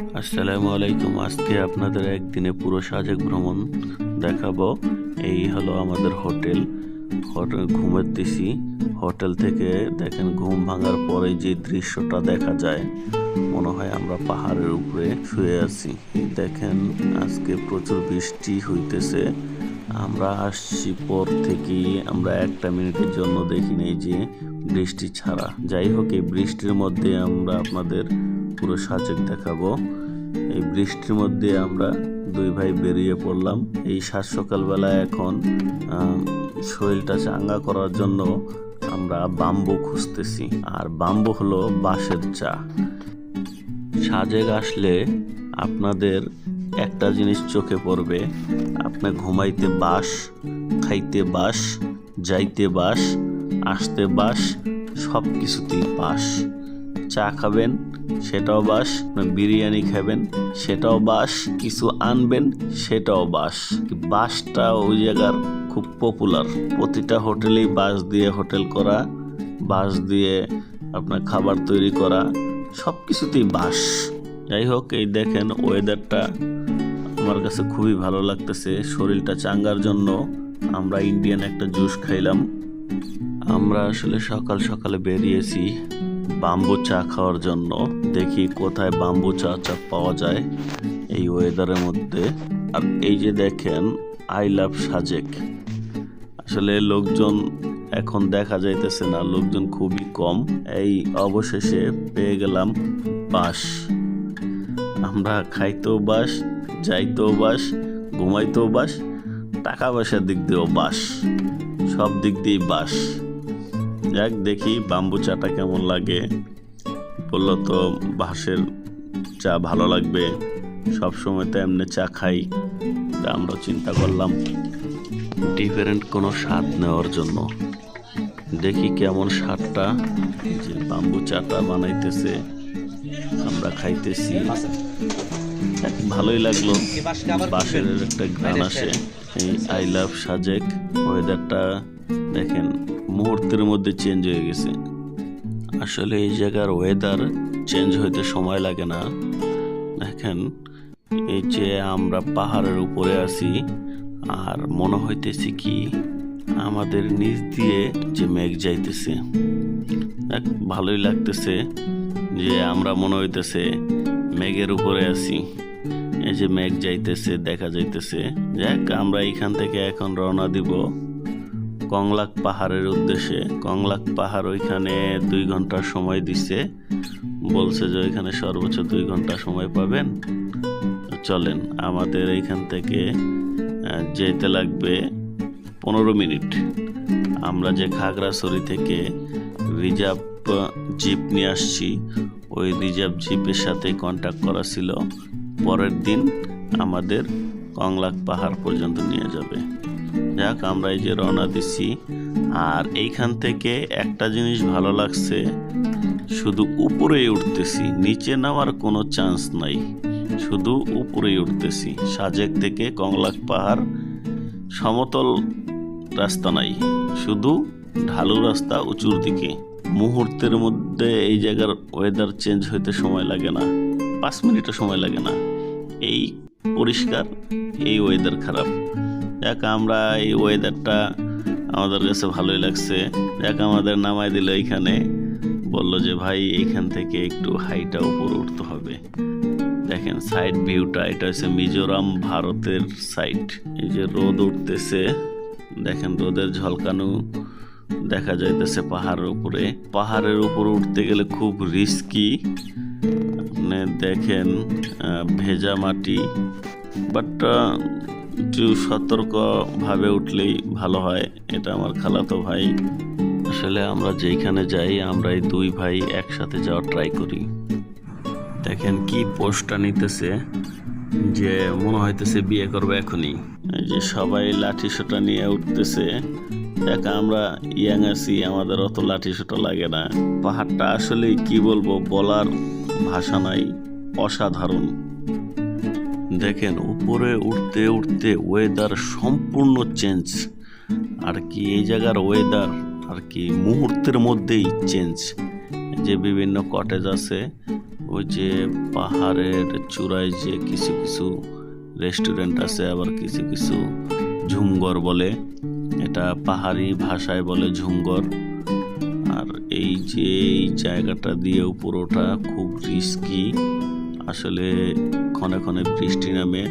আসসালামু আলাইকুম। আজকে আপনাদের একদিনে পুরো সাজেক ভ্রমণ দেখাবো। এই হলো আমাদের হোটেল। হোটেল দিছি হোটেল থেকে দেখেন ঘুম ভাঙার পরে যে দৃশ্যটা দেখা যায়, মনে হয় আমরা পাহাড়ের উপরে শুয়ে আছি। দেখেন আজকে প্রচুর বৃষ্টি হইতেছে। আমরা আসছি পর থেকেই, আমরা একটা মিনিটের জন্য দেখি নেই যে বৃষ্টি ছাড়া। যাই হোক, এই বৃষ্টির মধ্যে আমরা আপনাদের পুরো সাজেক দেখাবো। এই বৃষ্টির মধ্যে আমরা দুই ভাই বেরিয়ে পড়লাম। এই সাত সকালবেলা এখন শরীরটা চাঙ্গা করার জন্য আমরা বাম্বু খুঁজতেছি। আর বাম্বু হলো বাঁশের চা। সাজেক আসলে আপনাদের একটা জিনিস চোখে পড়বে। আপনি ঘুমাইতে বাস, খাইতে বাস, যাইতে বাস, আসতে বাস সব কিছুতেই বাস। চা খাবেন, সেটাও বাস বিরিয়ানি খাবেন, সেটাও বাস, কিছু আনবেন, সেটাও বাস। বাসটা ওই জায়গার খুব পপুলার প্রতিটা হোটেলেই বাস দিয়ে হোটেল করা, বাস দিয়ে আপনার খাবার তৈরি করা সব কিছুতেই বাস। যাই হোক, এই দেখেন ওয়েদারটা আমার কাছে খুবই ভালো লাগতেছে। শরীরটা চাঙ্গার জন্য আমরা ইন্ডিয়ান একটা জুস খাইলাম। আমরা আসলে সকাল সকালে বেরিয়েছি বাম্বু চা খাওয়ার জন্য। দেখি কোথায় বাম্বু চা চা পাওয়া যায় এই ওয়েদারের মধ্যে। আর এই যে দেখেন আই লাভ সাজেক আসলে লোকজন এখন দেখা যাইতেছে না, লোকজন খুবই কম। এই অবশেষে পেয়ে গেলাম বাস আমরা খাইতেও বাস যাইতেও বাস ঘুমাইতেও বাস, টাকা পয়সার দিক দিয়েও বাস, সব দিক দিয়েই বাস। যাক, দেখি বাম্বু চাটা কেমন লাগে। বলল তো, বাঁশের চা ভালো লাগবে, সব সময় তো এমনি চা খাই। আমরা চিন্তা করলাম ডিফারেন্ট কোনো স্বাদ নেওয়ার জন্য। দেখি কেমন স্বাদটা, যে বাম্বু চাটা বানাইতেছে, আমরা খাইতেছি। ভালোই লাগল। বাঁশের একটা গান আসে। এই আই লাভ সাজেক ওয়েদারটা দেখেন মুহূর্তের মধ্যে চেঞ্জ হয়ে গেছে। আসলে এই জায়গার ওয়েদার চেঞ্জ হইতে সময় লাগে না। দেখেন এই যে আমরা পাহাড়ের উপরে আছি আর মনে হইতেছে কি আমাদের নিচ দিয়ে যে মেঘ যাইতেছে। ভালোই লাগতেছে যে আমরা মনে হইতেছে মেঘের উপরে আছি। এই যে মেঘ যাইতেছে, দেখা যাইতেছে। যাক, আমরা এইখান থেকে এখন রওনা দিব কংলাক পাহাড়ের উদ্দেশ্যে। কংলাক পাহাড় ওইখানে দুই ঘণ্টা সময় দিছে। বলছে যে ওইখানে সর্বোচ্চ দুই ঘণ্টা সময় পাবেন। চলেন, আমাদের এইখান থেকে যেতে লাগবে পনেরো মিনিট। আমরা যে খাগড়াছড়ি থেকে রিজার্ভ জিপ নিয়ে আসছি। ওই রিজার্ভ জিপের সাথে কন্ট্যাক্ট করা ছিল। পরের দিন আমাদের কংলাক পাহাড় পর্যন্ত নিয়ে যাবে। যাক, আমরা এই যে রওনা দিছি। আর এইখান থেকে একটা জিনিস ভালো লাগছে, শুধু উপরেই উঠতেছি, নিচে নামার কোনো চান্স নাই। শুধু উপরেই উঠতেছি। সাজেক থেকে কংলাক পাহাড় সমতল রাস্তা নাই, শুধু ঢালু রাস্তা উঁচুর দিকে। মুহূর্তের মধ্যে এই জায়গার ওয়েদার চেঞ্জ হইতে সময় লাগে না। পাঁচ মিনিটও সময় লাগে না। এই পরিষ্কার, এই ওয়েদার খারাপ। যাক, আমরা এই ওয়েদারটা আমাদের কাছে ভালোই লাগছে। যাক, আমাদের নামাই দিল এইখানে বলল যে, ভাই, এখান থেকে একটু হাইটা উপরে উঠতে হবে। দেখেন সাইড ভিউটা এটা হচ্ছে মিজোরাম, ভারতের সাইড এই যে রোদ উঠতেছে, দেখেন রোদের ঝলকানো। দেখা যাইতেছে পাহাড়ের উপরে। পাহাড়ের উপরে উঠতে গেলে খুব রিস্কি আপনি দেখেন ভেজা মাটি। বাট একটু সতর্কভাবে উঠলেই ভালো হয়, এটা আমার খালাতো ভাই। আসলে আমরা যেইখানে যাই, আমরা এই দুই ভাই একসাথে যাওয়ার ট্রাই করি। দেখেন কি পোস্টটা নিতেছে, যে মনে হইতেছে বিয়ে করবে এখনই। যে সবাই লাঠি সোটা নিয়ে উঠতেছে। দেখ আমরা ইয়াং আছি, আমাদের অত লাঠি সোটা লাগে না। পাহাড়টা আসলে কি বলব, বলার ভাষা নাই, অসাধারণ। দেখেন, উপরে উঠতে উঠতে ওয়েদার সম্পূর্ণ চেঞ্জ আর কি এই জায়গার ওয়েদার আর কি মুহূর্তের মধ্যেই চেঞ্জ যে বিভিন্ন কটেজ আছে, ওই যে পাহাড়ের চূড়ায় যে কিছু কিছু রেস্টুরেন্ট আছে, আবার কিছু কিছু ঝুমঘর বলে। এটা পাহাড়ি ভাষায় বলে ঝুমঘর আর এই যে এই জায়গাটা দিয়ে পুরোটা খুব রিস্কি আসলে ক্ষণে ক্ষণে বৃষ্টি নামে,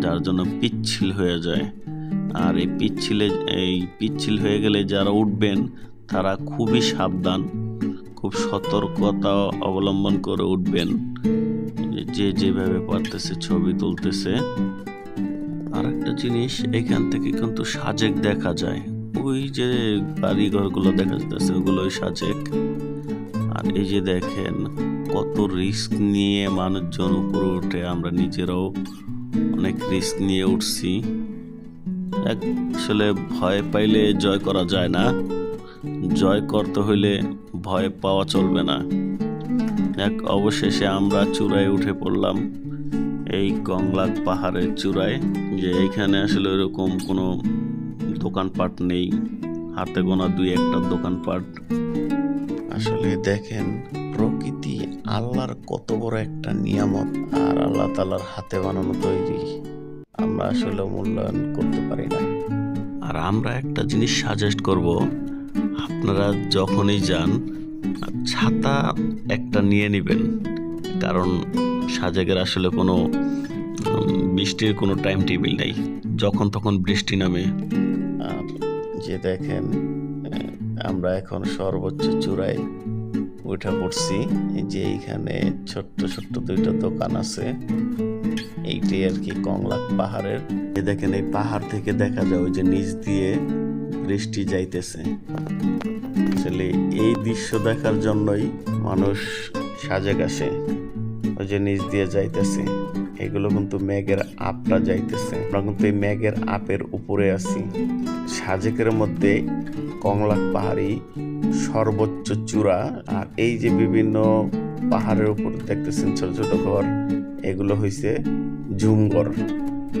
যার জন্য পিচ্ছিল হয়ে যায়। আর এই পিচ্ছিলে, এই পিচ্ছিল হয়ে গেলে যারা উঠবেন, তারা খুবই সাবধান, খুব সতর্কতা অবলম্বন করে উঠবেন। যে যেভাবে পারতেছে ছবি তুলতেছে। আর একটা জিনিস, এখান থেকে কিন্তু সাজেক দেখা যায়। ওই যে বাড়িঘরগুলো দেখা যাচ্ছে, ওগুলোই সাজেক। আর এই যে দেখেন, কত রিস্ক নিয়ে মানুষজন উপরে উঠে, আমরা নিজেরাও অনেক রিস্ক নিয়ে উঠছি। আসলে ভয় পাইলে জয় করা যায় না। জয় করতে হইলে ভয় পাওয়া চলবে না। এক, অবশেষে আমরা চূড়ায় উঠে পড়লাম। এই কংলাক পাহাড়ের চূড়ায় যে এইখানে আসলে ওরকম কোনো দোকানপাট নেই হাতে গোনা দুই একটা দোকানপাট। আসলে দেখেন প্রকৃতি আল্লাহর কত বড় একটা নিয়ামত আর আল্লাহ তালার হাতে বানানো তৈরি। আমরা আসলে মূল্যায়ন করতে পারি না। আর আমরা একটা জিনিস সাজেস্ট করব আপনারা যখনই যান ছাতা একটা নিয়ে নেবেন। কারণ সাজেকের আসলে কোনো বৃষ্টির কোনো টাইম টেবিল নেই। যখন তখন বৃষ্টি নামে। যে দেখেন আমরা এখন সর্বোচ্চ চূড়ায় উঠে পড়ছি, যে এইখানে ছোট্ট ছোট্ট দুইটা দোকান আছে। এইটাই আর কি কংলাক পাহাড়ের। দেখেন, এই পাহাড় থেকে দেখা যায় ওই যে নিচ দিয়ে বৃষ্টি যাইতেছে। আসলে এই দৃশ্য দেখার জন্যই মানুষ সাজেক আসে। ওই যে নিচ দিয়ে যাইতেছে, এগুলো কিন্তু মেঘের আপটা যাইতেছে। আমরা কিন্তু এই মেঘের আপের উপরে আছি। সাজেকের মধ্যে কংলাক পাহাড়ি সর্বোচ্চ চূড়া, আর এই যে বিভিন্ন পাহাড়ের উপর দেখতেছেন ছোট ছোট ঘর, এগুলো হইছে ঝুমঘর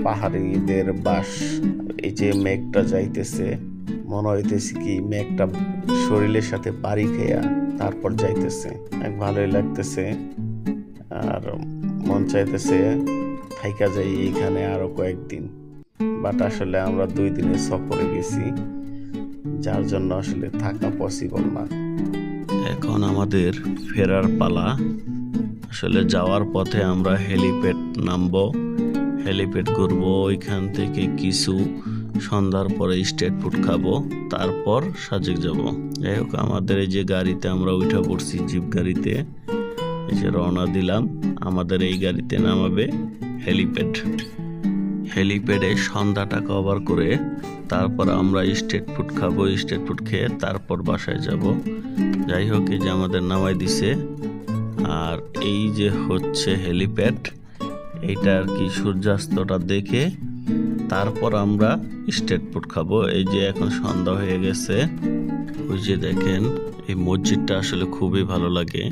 পাহাড়িদের বাস। এই যে মেঘটা যাইতেছে, মনে হইতেছে কি মেঘটা শরীরের সাথে বাড়ি খেয়া তারপর যাইতেছে। এক ভালোই লাগতেছে। আর মন চাইতেছে থাইকা যাই এইখানে আরও কয়েকদিন। বাট আসলে আমরা দুই দিনের সফরে গেছি, যার জন্য আসলে থাকা পসিবল না। এখন আমাদের ফেরার পালা। আসলে যাওয়ার পথে আমরা হেলিপ্যাড নামবো, হেলিপ্যাড করব, ওইখান থেকে কিছু সন্ধ্যার পরে স্টেট ফুড খাব, তারপর সাজেক যাব। যাই হোক, আমাদের এই যে গাড়িতে আমরা উঠে পড়ছি, জিপ গাড়িতে। যে রওনা দিলাম। আমাদের এই গাড়িতে নামাবে হেলিপ্যাড। হেলিপ্যাডে সন্ধ্যাটা কভার করে তারপর আমরা স্টেট ফুড খাব স্টেট ফুড খেয়ে তারপর বাসায় যাব। যাই হোক, এই যে আমাদের নামাই দিছে। আর এই যে হচ্ছে হেলিপ্যাড, এইটা আর কি সূর্যাস্তটা দেখে তারপর আমরা স্টেট ফুড খাব। এই যে এখন সন্ধ্যা হয়ে গেছে। ওই যে দেখেন, এই মসজিদটা আসলে খুবই ভালো লাগে।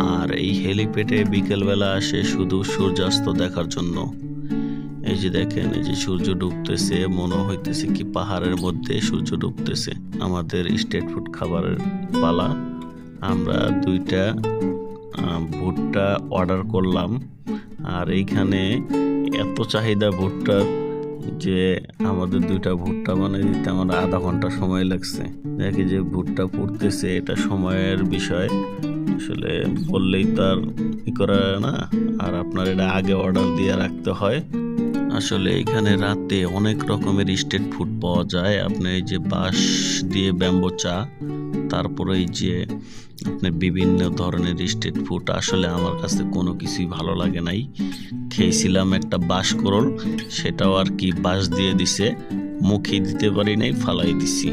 আর এই হেলিপ্যাডে বিকেলবেলা আসে শুধু সূর্যাস্ত দেখার জন্য। এই যে দেখেন, এই যে সূর্য ডুবতেছে, মনে হইতেছে কি পাহাড়ের মধ্যে সূর্য ডুবতেছে। আমাদের স্টেট ফুড খাবারের পালা। আমরা দুইটা ভুট্টা অর্ডার করলাম। আর এইখানে এত চাহিদা ভুট্টার যে আমাদের দুইটা ভুট্টা বানিয়ে দিতে আমার আধা ঘণ্টা সময় লাগছে। দেখি যে ভুট্টা পড়তেছে, এটা সময়ের বিষয়। আসলে বললেই তো আর ই করা না, আর আপনার এটা আগে অর্ডার দিয়ে রাখতে হয়। আসলে এখানে রাতে অনেক রকমের স্টেট ফুড পাওয়া যায়। আপনি এই যে বাঁশ দিয়ে ব্যাম্বো চা তারপরে যে আপনি বিভিন্ন ধরনের স্ট্রিট ফুড আসলে আমার কাছে কোনো কিছুই ভালো লাগে নাই। খেয়েছিলাম একটা বাঁশ করল, সেটাও আর কি বাঁশ দিয়ে দিছে। মুখে দিতে পারি নাই, ফালাই দিছি।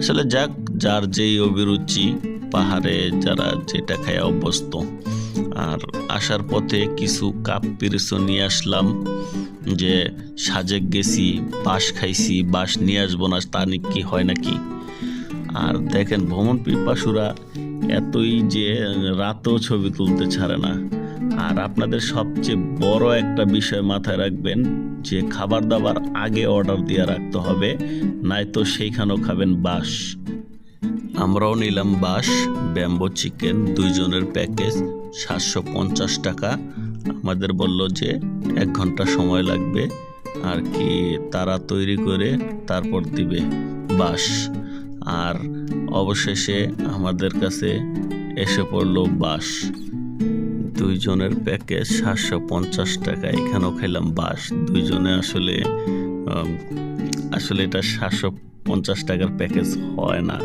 আসলে যাক, যার যেই অভিরুচি, পাহাড়ে যারা যেটা খায় অভ্যস্ত। আর আসার পথে কিছু কাপ পিরিচও নিয়ে আসলাম, যে সাজেক গেছি, বাঁশ খাইছি, বাঁশ নিয়ে আসব না, তা কি হয় নাকি? আর দেখেন ভ্রমণ পিপাসুরা এতই যে রাতেও ছবি তুলতে ছাড়ে না। আর আপনাদের সবচেয়ে বড় একটা বিষয় মাথায় রাখবেন, যে খাবার দাবার আগে অর্ডার দিয়ে রাখতে হবে নয়তো সেইখানেও খাবেন বাস আমরাও নিলাম বাস ব্যাম্বো চিকেন, দুইজনের প্যাকেজ, সাতশো পঞ্চাশ টাকা। আমাদের বলল যে এক ঘণ্টা সময় লাগবে, আর কি তারা তৈরি করে তারপর দিবে বাস আর অবশেষে আমাদের কাছে এসে পড়ল বাস দুইজনের প্যাকেজ সাতশো পঞ্চাশ টাকা। এখানেও খেলাম বাস দুইজনে আসলে আসলে এটা সাতশো পঞ্চাশ টাকার প্যাকেজ হয় না।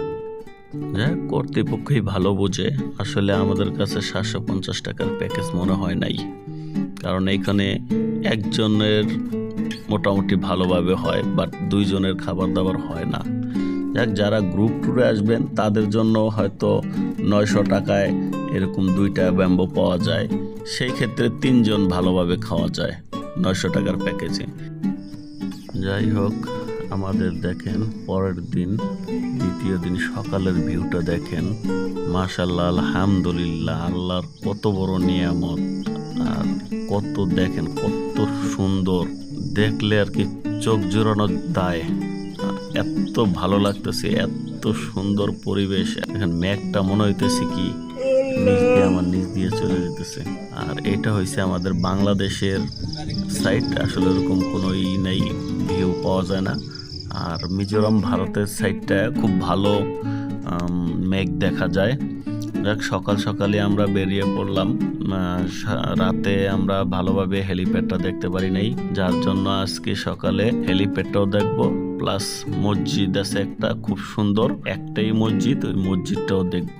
যাই কর্তৃপক্ষই ভালো বোঝে, আসলে আমাদের কাছে সাতশো পঞ্চাশ টাকার প্যাকেজ মনে হয় নাই। কারণ এইখানে একজনের মোটামুটি ভালোভাবে হয়, বাট দুইজনের খাবার দাবার হয় না। যাক, যারা গ্রুপ ট্যুরে আসবেন, তাদের জন্য হয়তো নয়শো টাকায় এরকম দুইটা ব্যাম্বো পাওয়া যায়। সেই ক্ষেত্রে তিনজন ভালোভাবে খাওয়া যায়, নয়শো টাকার প্যাকেজে যাই হোক, আমাদের দেখেন, পরের দিন, দ্বিতীয় দিন সকালের ভিউটা দেখেন। মাশাল্লাহ আলহামদুলিল্লাহ, আল্লাহর কত বড় নিয়ামত। আর কত দেখেন, কত সুন্দর। দেখলে আর কি চোখ জোড়ানো দায়। এত ভালো লাগতেছে, এত সুন্দর পরিবেশ। এখন মেঘটা মনে হইতেছে কি, নিচ দিয়ে আমার নিচ দিয়ে চলে যেতেছে। আর এটা হয়েছে আমাদের বাংলাদেশের সাইড আসলে এরকম কোনো ই নেই ভিউ পাওয়া যায় না। আর মিজোরাম, ভারতের সাইডটা খুব ভালো মেঘ দেখা যায়। যাক, সকাল সকালে আমরা বেরিয়ে পড়লাম। রাতে আমরা ভালোভাবে হেলিপ্যাডটা দেখতে পারি নাই। যার জন্য আজকে সকালে হেলিপ্যাডটাও দেখব। প্লাস মসজিদ আছে একটা খুব সুন্দর, একটাই মসজিদ, ওই মসজিদটাও দেখব।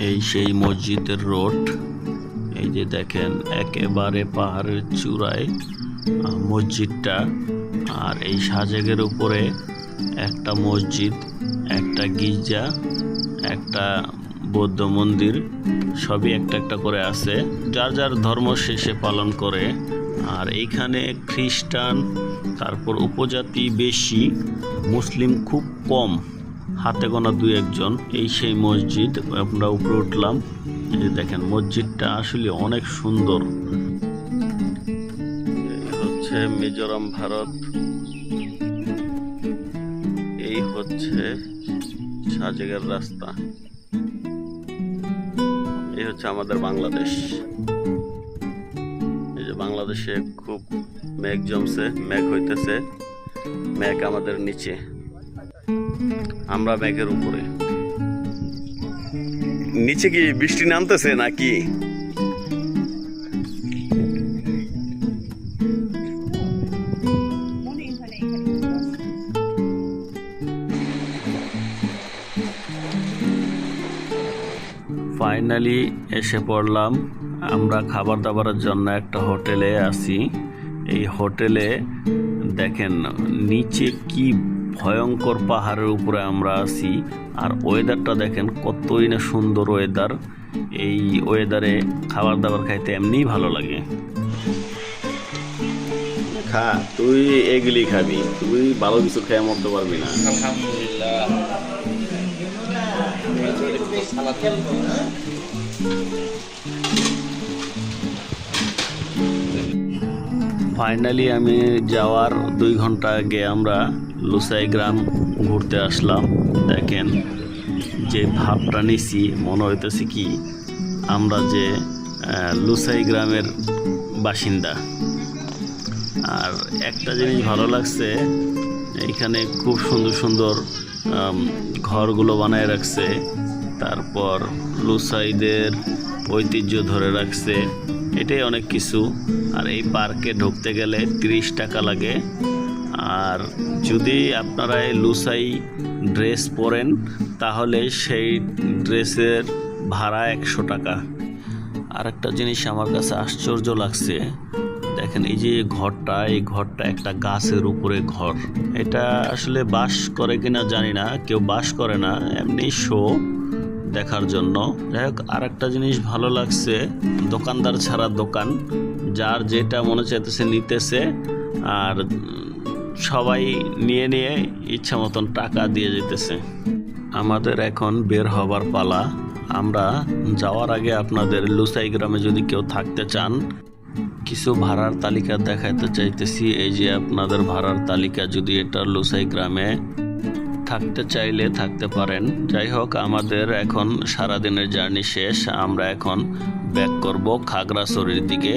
এই সেই মসজিদের রোড, এই যে দেখেন, একেবারে পাহাড়ের চূড়ায় মসজিদটা। আর এই সাজেকের উপরে একটা মসজিদ, একটা গির্জা, একটা বৌদ্ধ মন্দির, সবই একটা একটা করে আছে। যার যার ধর্ম শেষে পালন করে আর এইখানে খ্রিস্টান, তারপর উপজাতি বেশি, মুসলিম খুব কম। হাতে গোনা দুই একজন, এই সেই মসজিদ, আমরা উপরে উঠলাম। এই দেখেন, মসজিদটা আসলে অনেক সুন্দর। হচ্ছে মিজোরাম, ভারত। এই হচ্ছে সাজেকের রাস্তা। এই হচ্ছে আমাদের বাংলাদেশ। বাংলাদেশে খুব মেঘ জমছে, মেঘ হইতেছে, মেঘ আমাদের নিচে। আমরা মেঘের উপরে। নিচে কি বৃষ্টি নামতেছে নাকি? ফাইনালি এসে পড়লাম। আমরা খাবার দাবারের জন্য একটা হোটেলে আছি। এই হোটেলে দেখেন নিচে কি ভয়ঙ্কর পাহাড়ের উপরে আমরা আছি। আর ওয়েদারটা দেখেন কতই না সুন্দর ওয়েদার এই ওয়েদারে খাবার দাবার খাইতে এমনিই ভালো লাগে। খা তুই এগুলি খাবি। তুই ভালো কিছু খেয়ে মরতে পারবি না। আলহামদুলিল্লাহ। ফাইনালি আমি যাওয়ার দুই ঘণ্টা আগে আমরা লুসাই গ্রাম ঘুরতে আসলাম। দেখেন যে ভাবটা নিছি, মনে হইতেছে কি, আমরা যে লুসাই গ্রামের বাসিন্দা। আর একটা জিনিস ভালো লাগছে এইখানে খুব সুন্দর সুন্দর ঘরগুলো বানায় রাখছে, তারপর লুসাইদের ঐতিহ্য ধরে রাখছে। এটাই অনেক কিছু। আর এই পার্কে ঢুকতে গেলে তিরিশ টাকা লাগে। আর যদি আপনারা এই লুসাই ড্রেস পরেন, তাহলে সেই ড্রেসের ভাড়া একশো টাকা। আরেকটা জিনিস আমার কাছে আশ্চর্য লাগছে। দেখেন, এই যে ঘরটা, এই ঘরটা একটা গাছের উপরে ঘর। এটা আসলে বাস করে কিনা জানি না, কেউ বাস করে না, এমনি শো দেখার জন্য। যাই হোক আর একটা জিনিস ভালো লাগছে, দোকানদার ছাড়া দোকান। যার যেটা মনে চাইতেছে নিতেছে, আর সবাই নিয়ে নিয়ে ইচ্ছা মতন টাকা দিয়ে যেতেছে। আমাদের এখন বের হবার পালা। আমরা যাওয়ার আগে আপনাদের লুসাই গ্রামে যদি কেউ থাকতে চান, কিছু ভাড়ার তালিকা দেখাতে চাইতেছি। এই যে আপনাদের ভাড়ার তালিকা, যদি এটা লুসাই গ্রামে থাকতে চাইলে থাকতে পারেন। যাই হোক, আমাদের এখন সারাদিনের জার্নি শেষ। আমরা এখন ব্যাক করব খাগড়াছড়ির দিকে।